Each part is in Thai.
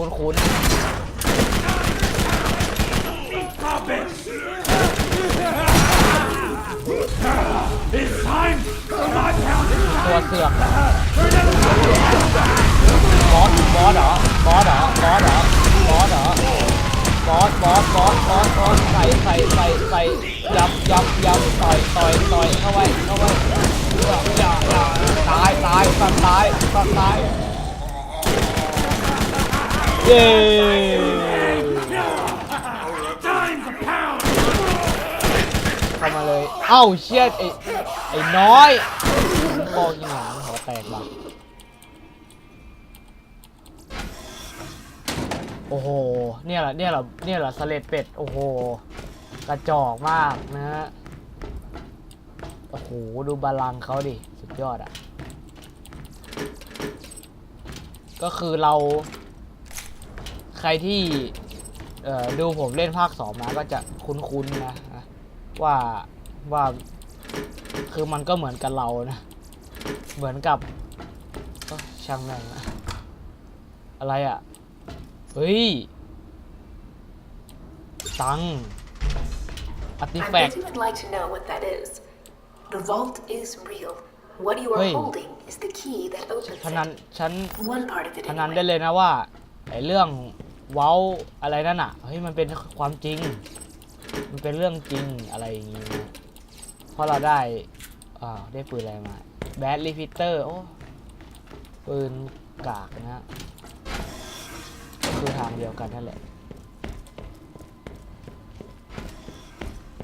คุ้นคุ้นตัวเสือกบอสบอสเหรอบอสเหรอบอสเหรอบอสเหรอบอสบอสบอสบอสบอสใส่ใส่ใส่ใส่ยับยับยับต่อยต่อยต่อยเข้าไว้เข้าไว้อย่าอย่าอย่าตายตายตว์ตายตาย เย้เข้ามาเลย เอ้าเชี่ยไอ้ไอ้น้อยโอ้ยหนังหัวแตกว่ะโอ้โห เนี่ยแหละเนี่ยแหละเนี่ยแหละสเลดเป็ด โอ้โห กระจอกมากนะฮะ โอ้โห ดูบาลังเขาดิ สุดยอดอะ ก็คือเรา ใครที่เอ่อดูผมเล่นภาคสองมาก็จะคุ้นๆนะนะว่าว่าคือมันก็เหมือนกับเรานะ เหมือนกับเอ้ยช่างแม่งนะอะไรอะ เฮ้ย ตังอาร์ติ I แฟก bet you would like to know what that is. The vault is real. What you are Wait. holding is the key that opens พนัน it. ฉัน One part of it พนันได้ anyway. เลยนะว่าไอ้เรื่องเว้าอะไรนั่นอะเฮ้ยมันเป็นความจริง มันเป็นเรื่องจริงอะไรอย่างงี้นะเพราะเราได้อ่าวได้ปืนอะไรมาแบดรีพิเตอร์โอ้ปืนกากนะฮะก็คือทางเดียวกันนั่นแหละ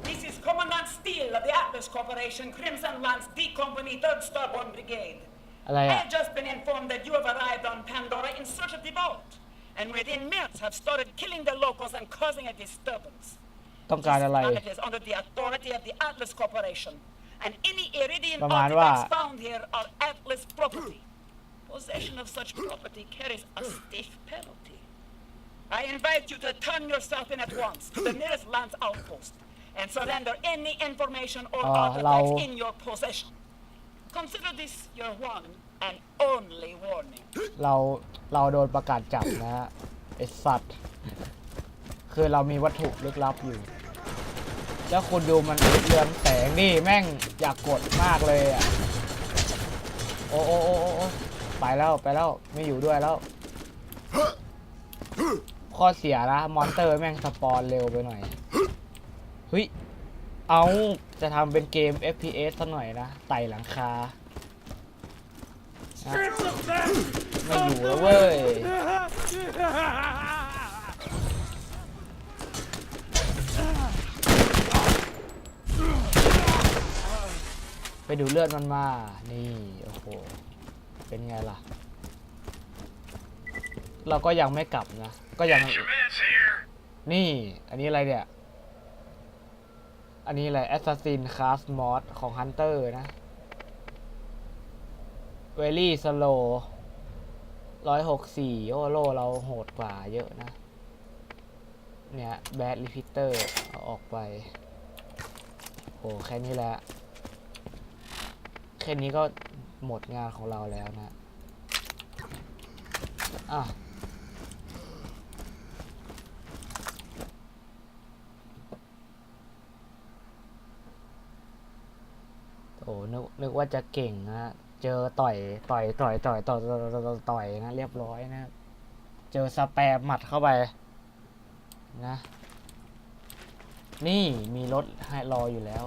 This is Commandant Steele of the Atlas Corporation, Crimson Lance D Company, 3rd Starborn Brigade. อะไร I อะ have just been informed that you have arrived on Pandora in search of the vault, and within minutes have started killing the locals and causing a disturbance. ต้องการอะไร Planet is under the authority of the Atlas Corporation, and any Iridian ประมาณว่า artifacts found here are Atlas property. Possession of such property carries a stiff penalty. I invite you to turn yourself in at once to the nearest Lance outpost and surrender any information or Ah, artifacts lao. in your possession. Consider this your one and only warning. เราเราโดนประกาศจับนะฮะไอสัตว์ คือเรามีวัตถุลึกลับอยู่ แล้วคุณดูมันเรืองแสงนี่แม่งอยากกดมากเลยอะ โอ้โอ้โอ้โอ้โอ้ไปแล้วไปแล้วไม่อยู่ด้วยแล้ว ข้อเสียนะมอนเตอร์แม่งสปอนเร็วไปหน่อยเฮ้ยเอาจะทำเป็นเกม FPS ซะหน่อยนะไต่หลังคา ไม่อยู่แล้วเว้ย ไปดูเลือดมันมา นี่ โอ้โห เป็นไงล่ะ เราก็ยังไม่กลับนะ ก็ยัง นี่ อันนี้อะไรเนี่ย อันนี้อะไร Assassin Class Mod ของ Hunter นะ Very Slow ร้อยหกสี่โอโลเราโหดกว่าเยอะนะ เนี่ยแบดรีพิเตอร์เอาออกไปโอ้แค่นี้แหละ แค่นี้ก็หมดงานของเราแล้วนะ อะโอ้นึกนึกว่าจะเก่งนะ เจอต่อยต่อยต่อยต่อยต่อยต่อยต่อยต่อยต่อยนะเรียบร้อยนะเจอสแปมหมัดเข้าไปนะ นี่มีรถให้รออยู่แล้ว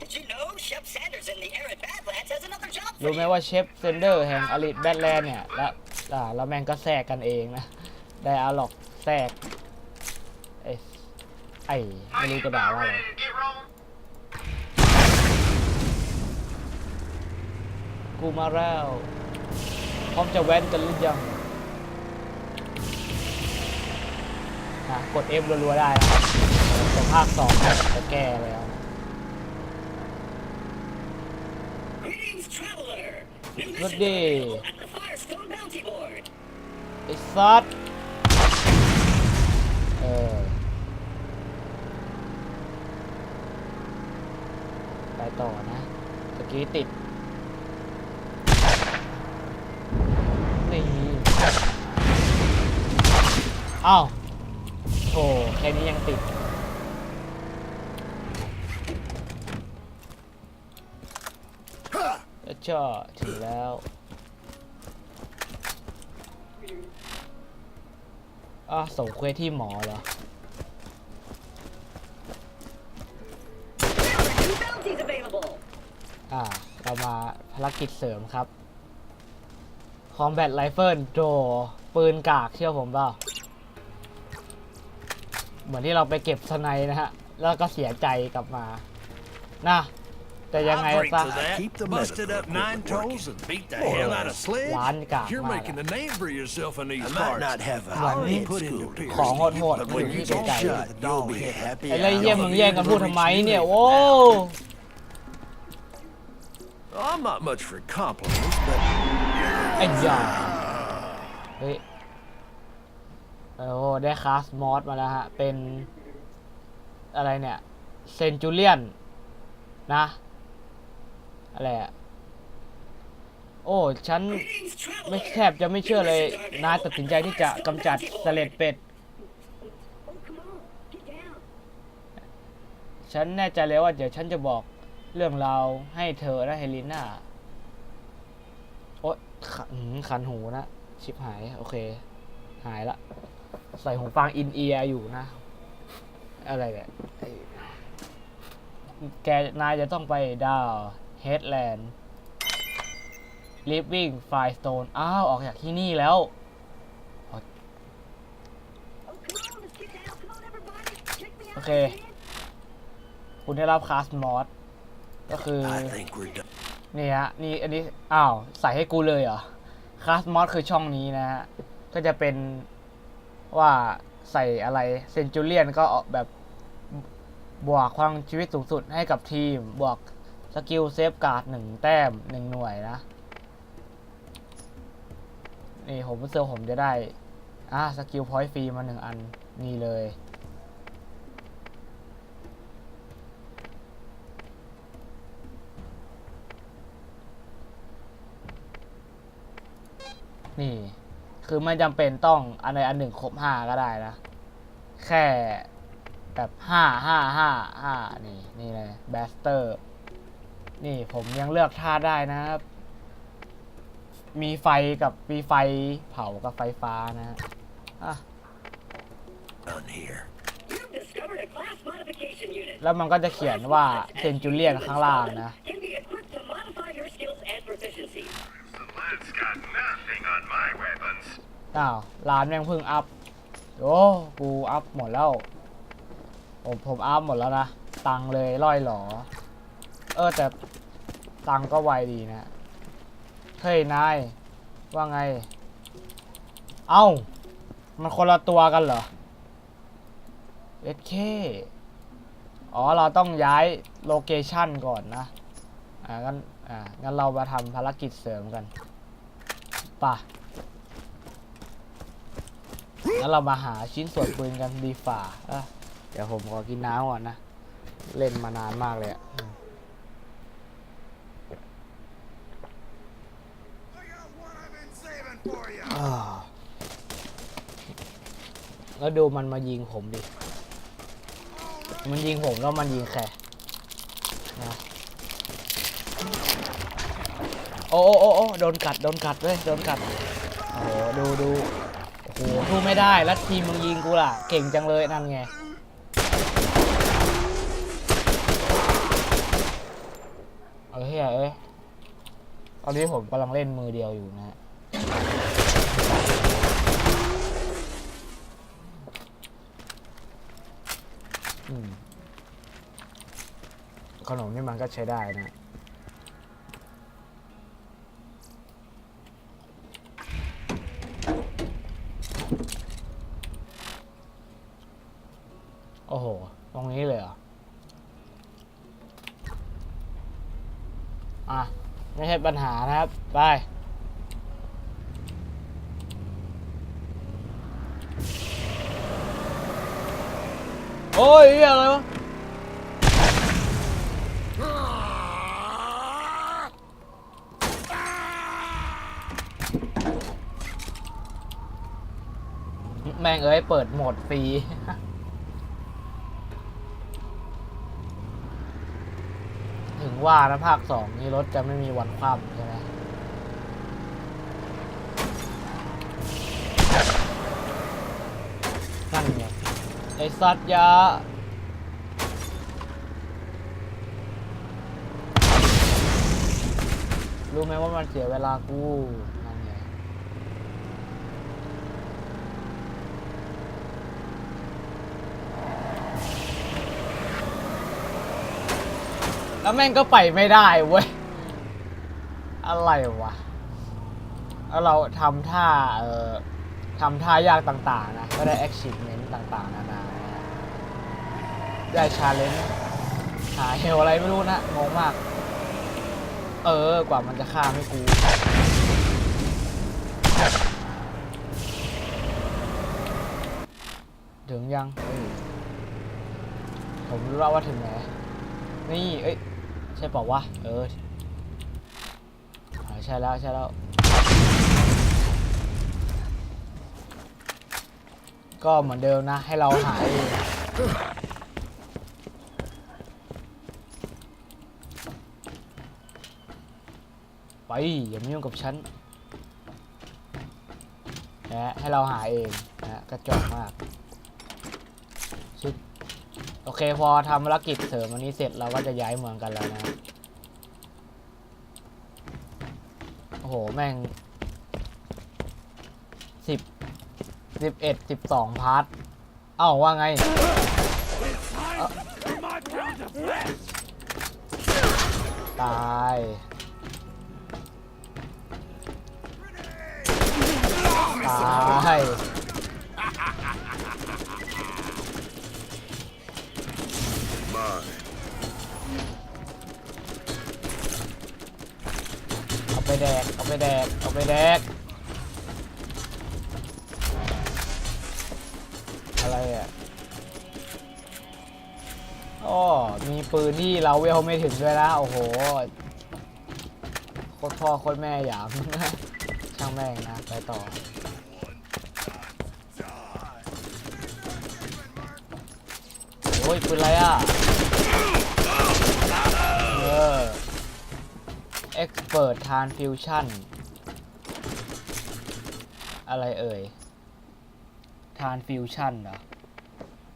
Did you know Shep Sanders in the Arid Badlands has another job for รู้ไหม you? ว่าเชฟเซนเดอร์แห่งอลิทแบทแลนด์เนี่ย แล้วอ่าแล้วแม่งก็แทรกกันเองนะ ไดอาล็อก แทรกไอ้ไอ้ไม่รู้จะด่าว่าอะไรกูมาแล้ว พร้อมจะแว้นกันหรือยังนะกด F รัวๆได้นะครับแต่ภาคสองจะแก้แล้วนะ Greetings, traveler. New Good mission day. available at the Firestone Bounty Board. ไอ้ซัด เออ ไปต่อนะตะกี้ติด นี่อ้าวโธ่แค่นี้ยังติดแล้วก็ถึงแล้ว อะส่งเควสที่หมอเหรอ New bounties available. อ่า เรามาภารกิจเสริมครับ Combat Rifle โดปืนกากเชื่อผมเปล่า เหมือนที่เราไปเก็บสไนด์นะฮะ แล้วก็เสียใจกลับมา นะ แต่ยังไง I'll drink ซะ to that. Keep the Busted metaphor up nine equipment toes and beat the More or hell out of less. Sledge. ร้านกาก You're มาก making อะ a name for yourself in I these might parts. not have a Well, heart it's put good. into it, ของโหด but ๆ when อยู่ you ที่ get ไกล shot, you'll be happy. ไอ้เรื่อง out เยี่ยม of มึง it. แย่งกันพูดทำไมเนี่ยโว้ I'm not much for compliments, but ไอ้ยาเฮ้ยโอ้โหได้คลาสมอสมาแล้วฮะ เป็น อะไรเนี่ย เซนจูเลียน นะ อะไรอะโอ้ ฉันไม่แทบจะไม่เชื่อเลย นายตัดสินใจที่จะกำจัดสเลดเป็ด Oh, come on, get down. ฉันแน่ใจเลยว่าเดี๋ยวฉันจะบอกเรื่องราวให้เธอและเฮลิน่า โอ๊ยขนหืมขันหูนะ ชิบหาย โอเค หายละ ใส่หูฟังอินเอียร์อยู่นะ อะไรเนี่ยไอ้แกนายจะต้องไปดาว เฮดแลนด์ลิฟวิ่งไฟสโตนอ้าว ออกจากที่นี่แล้ว Oh, come on, let's get down. Come on, everybody. Check me out. Okay. man. คุณได้รับคลาสมอสก็คือ I think we're done. นี่ฮะ นี่อันนี้ อ้าว ใส่ให้กูเลยเหรอคลาสมอสคือช่องนี้นะฮะ ก็จะเป็นว่าใส่อะไรเซนจูเลียนก็ออกแบบบวกความชีวิตสูงสุดให้กับทีมบวก สกิลเซฟการ์ดหนึ่งแต้มหนึ่งหน่วยนะ นี่ผมรู้สึกว่าผมจะได้ อ่าสกิลพอยต์ฟรีมาหนึ่งอัน นี่เลย นี่ คือไม่จำเป็นต้องอันใดอันหนึ่งครบห้าก็ได้นะ แค่แบบห้าห้าห้าห้านี่ นี่เลยแบสเตอร์ นี่ผมยังเลือกท่าได้นะครับ มีไฟกับมีไฟเผากับไฟฟ้านะฮะอะ Done here. You've discovered a class modification unit. แล้วมันก็จะเขียนว่าเซนจูเลียนข้างล่างนะ Can be equipped to modify your skills and proficiency. That's got nothing on my weapons. อ้าวร้านแม่งเพิ่งอัพ โอ้กูอัพหมดแล้ว ผมผมอัพหมดแล้วนะ ตังค์เลยร่อยหรอ เออแต่ตังก็ไวดีนะเฮ้ยนายว่าไง เอ้า มันคนละตัวกันเหรอเอเคอ๋อ เราต้องย้ายโลเคชั่นก่อนนะ อ่า งั้น อ่า งั้นเรามาทำภารกิจเสริมกันป่ะแล้วเรามาหาชิ้นส่วนปืนกันดีฝ่าเดี๋ยวผมขอกินน้ำก่อนนะ เล่นมานานมากเลยอะอืม I got what I've been saving for you. อ่า แล้วดูมันมายิงผมดิ มันยิงผมแล้วมันยิงแค่นะโอ้โอ้โอ้โอ้โดนกัด โดนกัดเลยโดนกัด โอ้โห ดูดูโอ้โหสู้ไม่ได้ แล้วทีมมึงยิงกูล่ะ เก่งจังเลยนั่นไง เอ้ยเฮ้ยเอ้ย ตอนนี้ผมกำลังเล่นมือเดียวอยู่นะฮะ อืมขนมนี่มันก็ใช้ได้นะโอ้โห ตรงนี้เลยเหรอ อะ ไม่ใช่ปัญหานะครับ ไป โอ้ยอะไรวะแมงเอ้ยเปิดโหมดฟรี ถึงว่านะภาคสองนี่รถจะไม่มีวันคว่ำใช่ไหม ไอสัตว์ยารู้ไหมว่ามันเสียเวลากูนั่นไงแล้วแม่งก็ไปไม่ได้เว้ย อะไรวะแล้วเราทำท่า เอ่อทำท่ายากต่างๆนะ ก็ได้ achievement ต่างๆนานานะฮะ ได้ challenge หาเฮลอะไรไม่รู้นะงงมาก เออกว่ามันจะฆ่าไม่กูถึงยังผมรู้แล้วว่าถึงไหนนี่ เอ้ย ใช่ป่าวะ เออใช่แล้ว ใช่แล้ว ก็เหมือนเดิมนะ ให้เราหาเอง ไปอย่ามายุ่งกับฉันนะให้เราหาเองนะกระจอกมากชิดโอเคพอทำภารกิจเสริมอันนี้เสร็จเราก็จะย้ายเมืองกันแล้วนะโอ้โหแม่งสิบสิบเอ็ดสิบสองพาร์ทเอ้าว่าไงตาย ตายเอาไปแดก เอาไปแดก เอาไปแดก อะไรอะอ๋อมีปืนที่เราเวลไม่ถึงด้วยนะ โอ้โห โคตรพ่อโคตรแม่หยามช่างแม่งนะ ไปต่อ อ้ยปืนอะไรอะเออ Expert Transfusion อะไรเอ่ย Transfusion เหรอ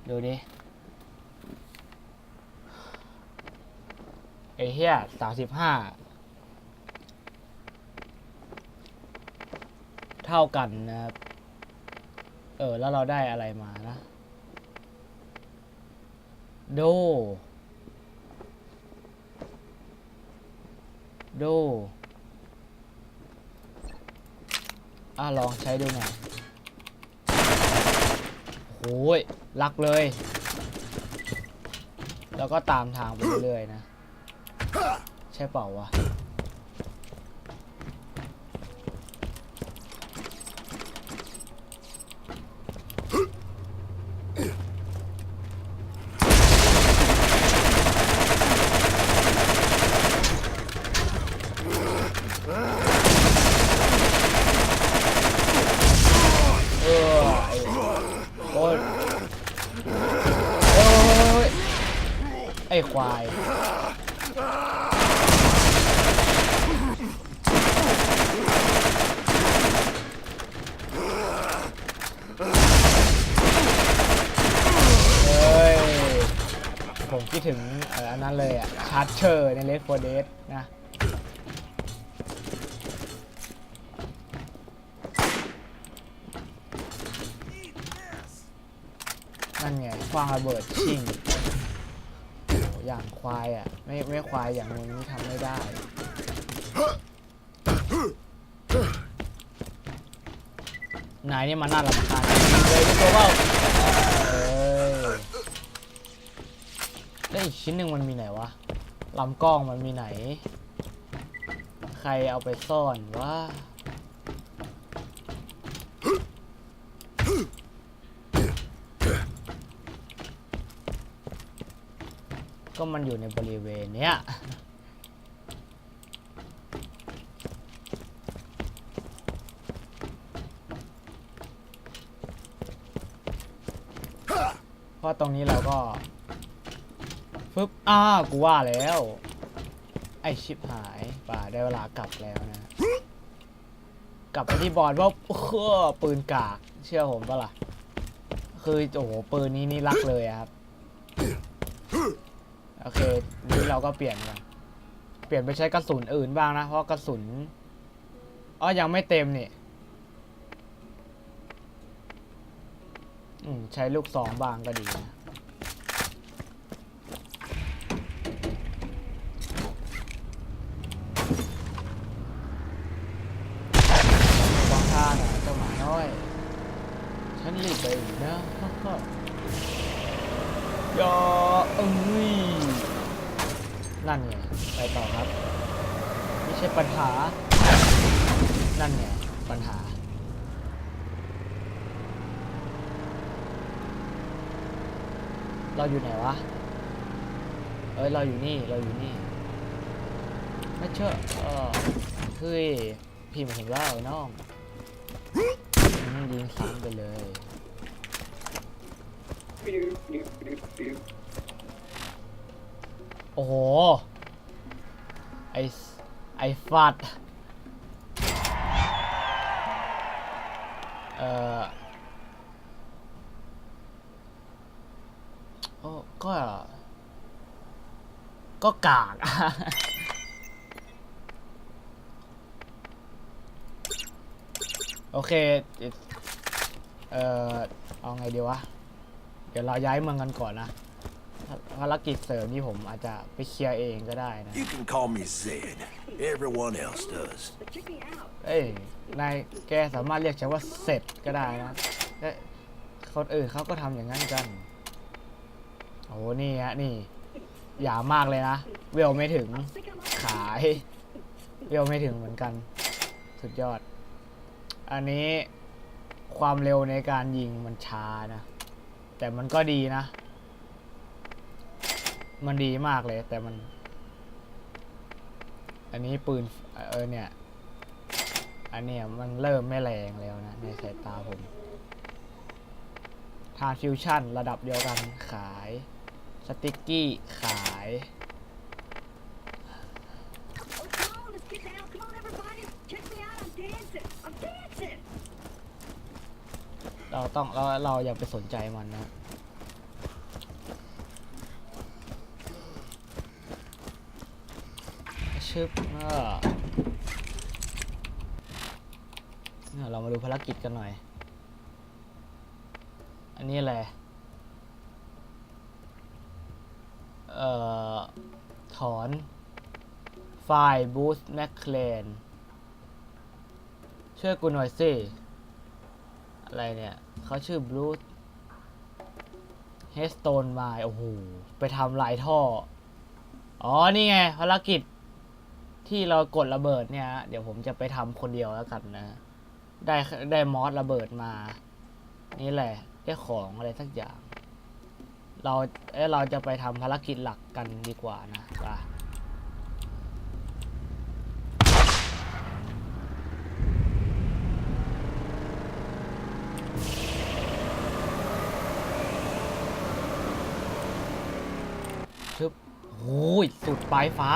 ดูดิไอ้เหี้ยสามสิบห้าเท่ากันนะครับ เออ แล้วเราได้อะไรมา โด โด อะ ลองใช้ดูหน่อยโอ้ยลักเลย แล้วก็ตามทางไปเรื่อยๆนะ ใช่เปล่าวะ เออไอ้โอ้ยโอ้ยไอ้ควาย เฮ้ย ผมคิดถึงเอ่ออันนั้นเลยอะ ชาร์เช อร์เลฟโฟเดสนะนั่นไงควางระเบิดชิงอย่างควายอะ ไม่ไม่ควายอย่างมึงนี่ทำไม่ได้นายนี่มันน่ารำคาญเลยรู้ตัวเปล่าเอ้ยแล้อีกชิ้นหนึ่งมันมีไหนวะ ลำกล้องมันมีไหน ใครเอาไปซ่อนวะก็มันอยู่ในบริเวณเนี้ยตรงนี้เราก็ ฟึบอ้ากูว่าแล้ว ไอชิบหายป่าได้เวลากลับแล้วนะ กลับไปที่บอร์ดว่าโอ้โหปืนกาก เชื่อผมปะล่ะ คือโอ้โหปืนนี้นี่รักเลยครับ โอเค นี้เราก็เปลี่ยนกัน เปลี่ยนไปใช้กระสุนอื่นบ้างนะ เพราะกระสุน อ๋อ ยังไม่เต็มนี่อืมใช้ลูกสองบางก็ดีนะ วางท่าหน่อยเจ้าหมาน้อย ฉันรีบไปอีกนะ ยอเอ้ยนั่นไง ไปต่อครับ ไม่ใช่ปัญหา นั่นไงปัญหา เราอยู่ไหนวะ เอ้ย เราอยู่นี่ เราอยู่นี่ ไม่เชื่อเออเฮ้ย พี่มาถึงแล้วไอ้น้องอืมยิงซ้ำไปเลยโอ้โห ไอสไอฟัดเอ่อโอ้ก็ ก็กากโอเค เอ่อ เอาไงดีวะ เดี๋ยวเราย้ายเมืองกันก่อนนะ ภารกิจเสริมนี่ผมอาจจะไปเคลียร์เองก็ได้นะ You can call me Zed. Everyone else does. เอ้ยนายแกสามารถเรียกฉันว่าเสร็จก็ได้นะเอ้ยคนอื่นเขาก็ทำอย่างนั้นกัน โอ้นี่ฮะนี่หยามากเลยนะเวลไม่ถึงขายเวลไม่ถึงเหมือนกัน สุดยอด อันนี้ความเร็วในการยิงมันช้านะ แต่มันก็ดีนะ มันดีมากเลย แต่มัน อันนี้ปืน เออเนี่ย อันเนี้ยมันเริ่มไม่แรงแล้วนะ ในสายตาผมทานฟิวชั่นระดับเดียวกันขาย สติกกี้ขาย เราต้องเราเราอย่าไปสนใจมันนะ ชึบเออเรามาดูภารกิจกันหน่อย อันนี้อะไร เอ่อ ถอนไฟล์บูสต์แมคเคลนช่วยกูหน่อยสิ อะไรเนี่ย เขาชื่อบรูซเฮสโตนมาโอ้โห ไปทำลายท่อ อ๋อ นี่ไง ภารกิจ ที่เรากดระเบิดเนี่ย เดี๋ยวผมจะไปทำคนเดียวแล้วกันนะ ได้ได้มอสระเบิดมา นี่แหละ ได้ของอะไรสักอย่าง เราเอ้เราจะไปทำภารกิจหลักกันดีกว่านะไปชึบโอ้ยสุดปลายฟ้า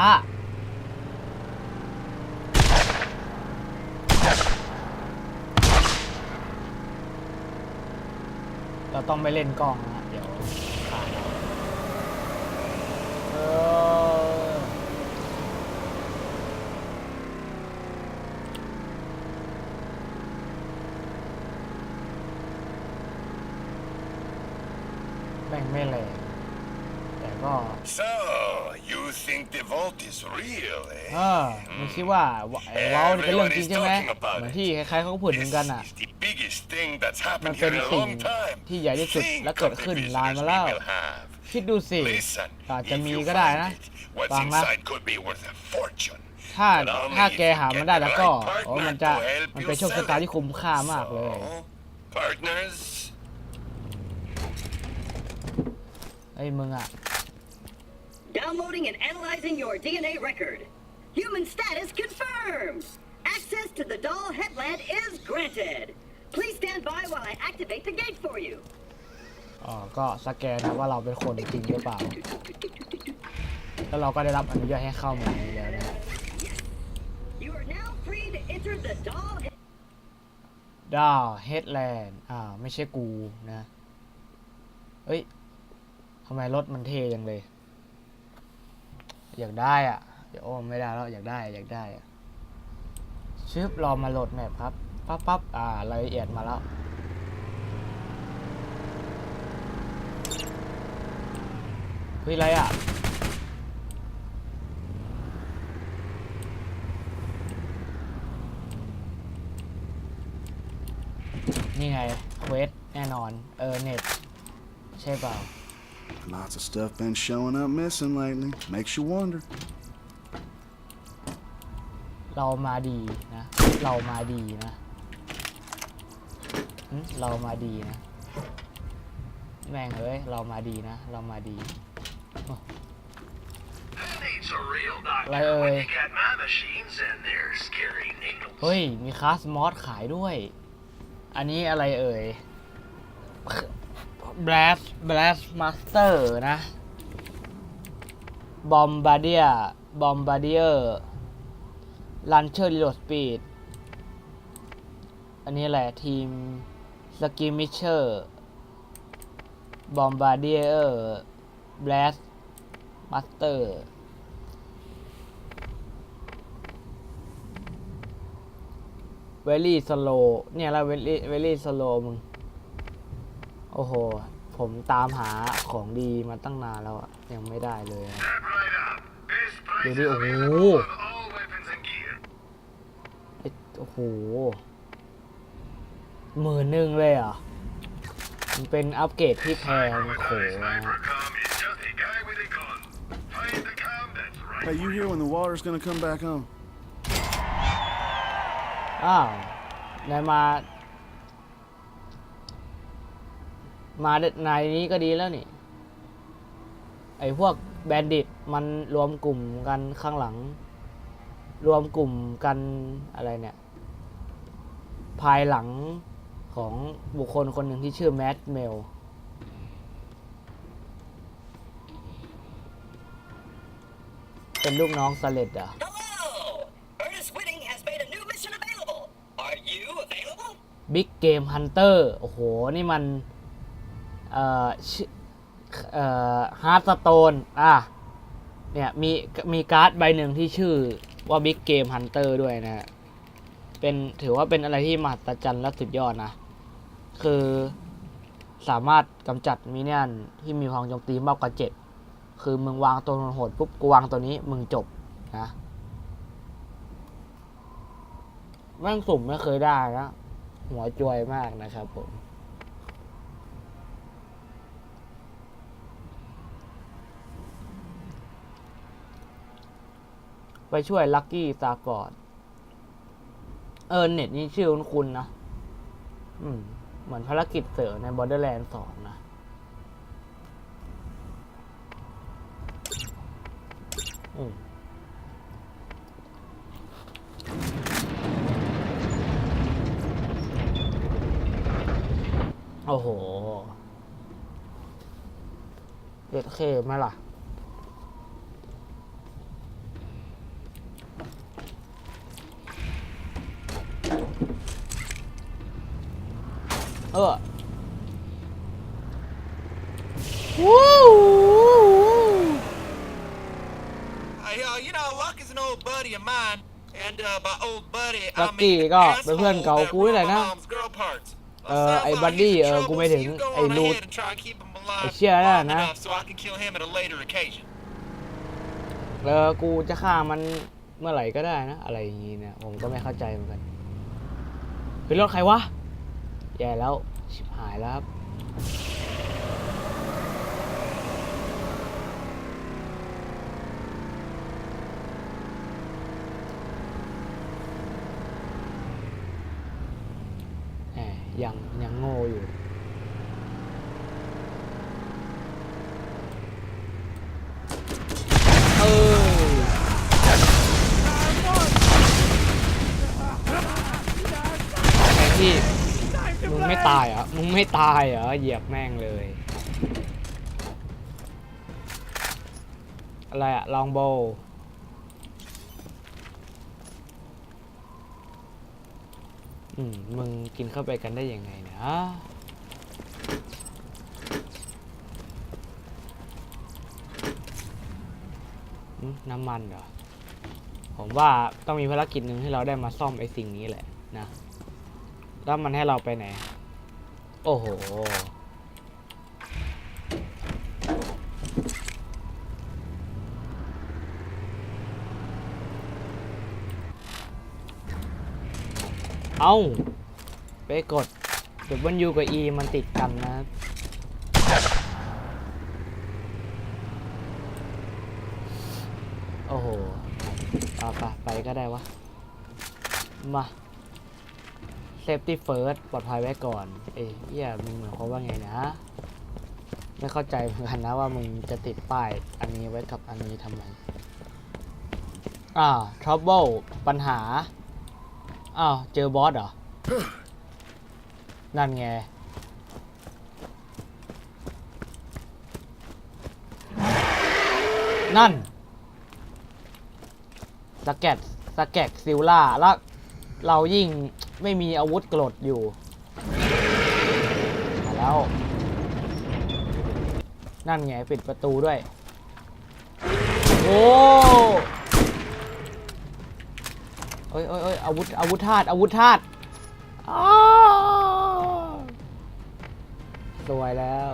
เราต้องไปเล่นกล้องนะเดี๋ยวขาดเออแม่งไม่แรง ก็ So, you think the vault is real, เอ eh? อมึงคิดว่าวะไอ้เว้านี่เป็นเรื่องจริงใช่ไหมเหมือนที่ใครๆเขาก็พูดถึงกันอะ This is the biggest thing that's มัน happened เป็น here in a สิ่ง long time. ที่ใหญ่ที่สุด Think และเกิด of the ขึ้นนาน visitors มาแล้ว we will have. คิดดูสิ Listen, อาจจะ if มี you ก็ได้ find นะ it, what's ฟังนะ inside could be worth a fortune. ถ้า But only ถ้า if แก you หามัน get ได้ the แล้วก็ right โอ้ partner มันจะ to help มัน you เป็นโชคชะ sell ตา it. ที่คุ้มค่ามากเลย So, partners, ไอ้ยมึงอะ Downloading and analyzing your DNA record. Human status confirmed. Access to the doll headland is granted. Please stand by while I activate the gate for you. อ๋อ ก็สแกนนะว่าเราเป็นคนจริงหรือเปล่า แล้วเราก็ได้รับอนุญาตให้เข้าเมืองนี้แล้วนะ You are now free to enter the doll ดาวเฮดแลนด์อ่า ไม่ใช่กูนะ เอ้ยทำไมรถมันเท่จังเลย อยากได้อะเดี๋ยวโอ้ไม่ได้แล้วอยากได้อยากได้อะชึบรอมาโหลดแมพครับปั๊บปั๊บอ่ารายละเอียดมาแล้วเฮ้ยอะไรอะนี่ไงเควสแน่นอน เออเน็ตใช่เปล่า Lots of stuff been showing up missing lately. Makes you wonder. เรามาดีนะ เรามาดีนะหึเรามาดีนะ แม่งเอ้ย เรามาดีนะ เรามาดี Who needs a real doctor Like, when uh, you got my machines and their scary needles? เฮ้ย มีคลาสมอสขายด้วย อันนี้อะไรเอ่ย Blast Blast Master นะ Bombardier Bombardier Launcher Reload Speed อันนี้แหละทีม Skirmisher Bombardier Blast Master เวลี่สโลเนี่ยละเวลี่เวลี่สโลมึง โอ้โห ผมตามหาของดีมาตั้งนานแล้วอะยังไม่ได้เลยอะ Step right up. Best Dude, prices oh. available with all weapons and gear. ไอ้โอ้โหหมื่นหนึ่งเลยเหรอะมันเป็นอัปเกรดที่แพงโข My นะ sniper com is just a guy with a gun. Find the com that's right. Hey, you hear when the water's gonna come back on? อ้าวนายมา มาในนี้ก็ดีแล้วนี่ ไอ้พวกแบนดิตมันรวมกลุ่มกันข้างหลัง รวมกลุ่มกันอะไรเนี่ย ภายหลังของบุคคลคนหนึ่งที่ชื่อแมดเมลเป็นลูกน้องสเลดอะ Hello! Ernest Whitting has made a new mission available. Are you available? บิ๊กเกมฮันเตอร์ โอ้โห นี่มัน เอ่อเอ่อฮาร์ s สโตนอะเนี่ยมีมีการ์ดใบหนึ่งที่ชื่อว่าบิ๊กเกมฮันเตอร์ด้วยนะฮะเป็นถือว่าเป็นอะไรที่มหัศจรรย์และสุดยอดนะ คือสามารถกำจัดมินเนี่ยนที่มีพลังโจมตีมากกว่าเจ็ดคือมึงวางตัวโหดปุ๊บกูวางตัวนี้มึงจบนะแม่งสุ่มไม่เคยได้นะ หัวจวยมากนะครับผม ไปช่วยลักกี้ซากอนเออเน็ตนี่ชื่อคุณคุณนะ อืม เหมือนภารกิจเสริมใน Borderlands 2นะ อืมโอ้โหเด็ดเคไหมล่ะ เออวู้ Hey, uh, you know, Luck is an old buddy of mine. And uh, by old buddy, I Lucky mean ก็ asshole เป็นเพื่อนเก่า that กูนี่แหละ ruined นะ my mom's girl parts. เออ Sounds ไอ้ like บัดดี้ he's in เออกู trouble, ไม่ถึง so you go ไอ้ on รูท ahead and try and keep him ไอ้ alive เชี่ยนั่น long นะ enough so I can kill him at a later occasion. เออกูจะฆ่ามันเมื่อไหร่ก็ได้นะ อะไรอย่างงี้เนี่ยผมก็ไม่เข้าใจเหมือนกันเป็นรถใครวะ แย่แล้ว ชิบหายแล้วครับแหมยังยัง ไม่ตายเหรอ เหยียบแม่งเลย อะไรอะลองโบอืม มึงกินเข้าไปกันได้ยังไงนะ น้ำมันเหรอ ผมว่าต้องมีภารกิจหนึ่งให้เราได้มาซ่อมไอ้สิ่งนี้แหละนะ แล้วมันให้เราไปไหน โอ้โห เอาไปกด W กับ E มันติดกันนะโอ้โหเอาไปไปก็ได้วะ มา safety first ปลอดภัยไว้ก่อน เอ้ยเหี้ยมึงหมายความว่าไงนะ ไม่เข้าใจเหมือนกันนะว่ามึงจะติดป้ายอันนี้ไว้กับอันนี้ทำไม อ่า trouble ปัญหา อ้าว เจอบอสเหรอ นั่นไงนั่นสแกตสแกตซิลล่าแล้วเรายิ่ง ไม่มีอาวุธกรดอยู่มาแล้ว นั่นไงปิดประตูด้วย โอ้เอ้ยเอ้ยเอ้ยอาวุธอาวุธธาตุอาวุธธาตุอ้าวสวยแล้ว